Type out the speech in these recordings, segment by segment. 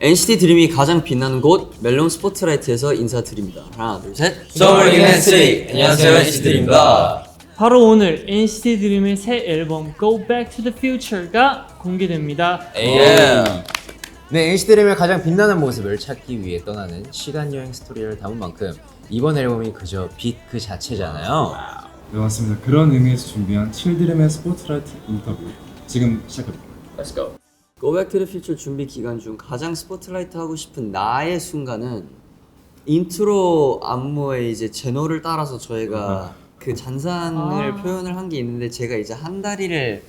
NCT 드림이 가장 빛나는 곳 멜론 스포트라이트에서 인사드립니다. 하나, 둘, 셋. 서울인 NCT 안녕하세요 NCT 드림입니다. 바로 오늘 NCT 드림의 새 앨범 Go Back to the Future가 공개됩니다. 예. 네, NCT 드림의 가장 빛나는 모습을 찾기 위해 떠나는 시간 여행 스토리를 담은 만큼 이번 앨범이 그저 빛 그 자체잖아요. 네 맞습니다. 그런 의미에서 준비한 칠드림의 스포트라이트 인터뷰 지금 시작합니다. Let's go. Go Back to the Future 준비 기간 중 가장 스포트라이트 하고 싶은 나의 순간은 인트로 안무에 이제 제노를 따라서 저희가 그 잔산을 아. 표현을 한 게 있는데 제가 이제 한 다리를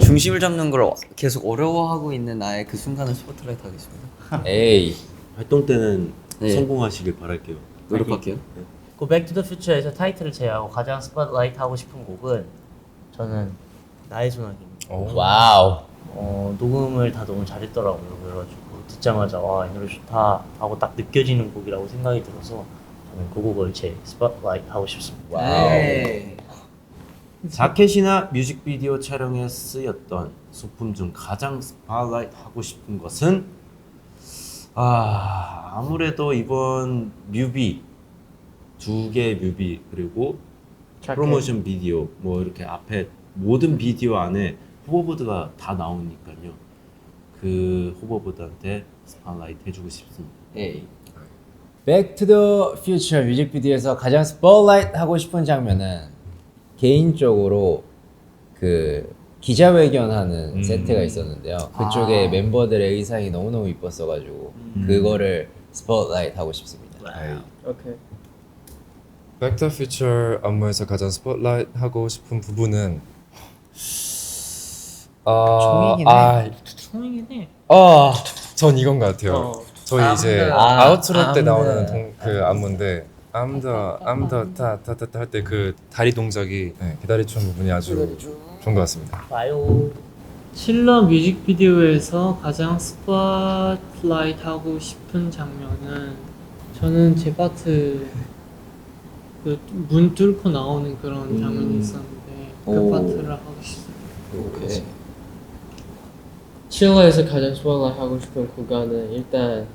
중심을 잡는 걸 계속 어려워하고 있는 나의 그 순간을 스포트라이트 하겠습니다. 에이, 활동 때는 네. 성공하시길 바랄게요. 노력할게요. 고 백투더퓨처에서 타이틀을 제외하고 가장 스팟라이트 하고 싶은 곡은 저는 나의 소나기입니다. 와우. 어, 녹음을 다 너무 잘했더라고요. 그래가지고 듣자마자 와 이 노래 좋다 하고 딱 느껴지는 곡이라고 생각이 들어서 저는 그 곡을 제 스팟라이트 하고 싶습니다. 와우. 네. 자켓이나 뮤직비디오 촬영에 쓰였던 소품 중 가장 스팟라이트 하고 싶은 것은 아 아무래도 이번 뮤비 두 개의 뮤비 그리고 프로모션 비디오 뭐 이렇게 앞에 모든 비디오 안에 호버보드가 다 나오니까요. 그 호버보드한테 스팟라이트 해주고 싶습니다. 에이. Back to the Future 뮤직비디오에서 가장 스포트라이트 하고 싶은 장면은 개인적으로 그 기자회견하는 세트가 있었는데요. 그쪽에 멤버들의 의상이 너무너무 이뻤어가지고 그거를 스포트라이트 하고 싶습니다. 오케이. 백더퓨처 안무에서 가장 스포트라이트 하고 싶은 부분은 아, 종이긴 해. 아, 해. 아, 전 이건 것 같아요. 어. 저희 이제 아, 아웃트로 때 암드. 나오는 동, 그 안무인데 암더 암더 타타타 할 때 그 다리 동작이 네, 기다리춤 부분이 아주 좋은 것 같습니다. 봐요. 칠러 뮤직비디오에서 가장 스팟라이트 하고 싶은 장면은 저는 제 파트 그 문 뚫고 나오는 그런 장면이 있었는데 그 오. 파트를 하고 싶어요. 오케이. 칠러에서 가장 스포트라이트 하고 싶은 구간은 일단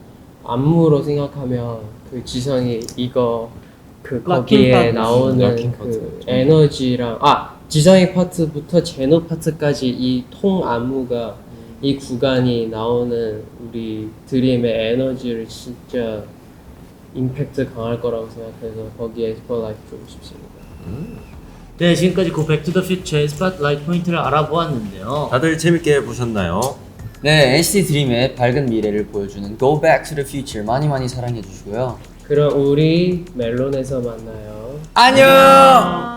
안무로 생각하면 그 지성이 이거 그 거기에. 나오는 락킹 그 파트. 에너지랑 아 지성이 파트부터 제노 파트까지 이 통 안무가 이 구간이 나오는 우리 드림의 에너지를 진짜 임팩트 강할 거라고 생각해서 거기에 스포트라이트 주고 싶습니다. 네 지금까지 고 백투더퓨처의 스팟라이트 포인트를 알아보았는데요. 다들 재밌게 보셨나요? 네, NCT 드림의 밝은 미래를 보여주는 Go Back to the Future 많이 많이 사랑해 주시고요. 그럼 우리 멜론에서 만나요. 안녕.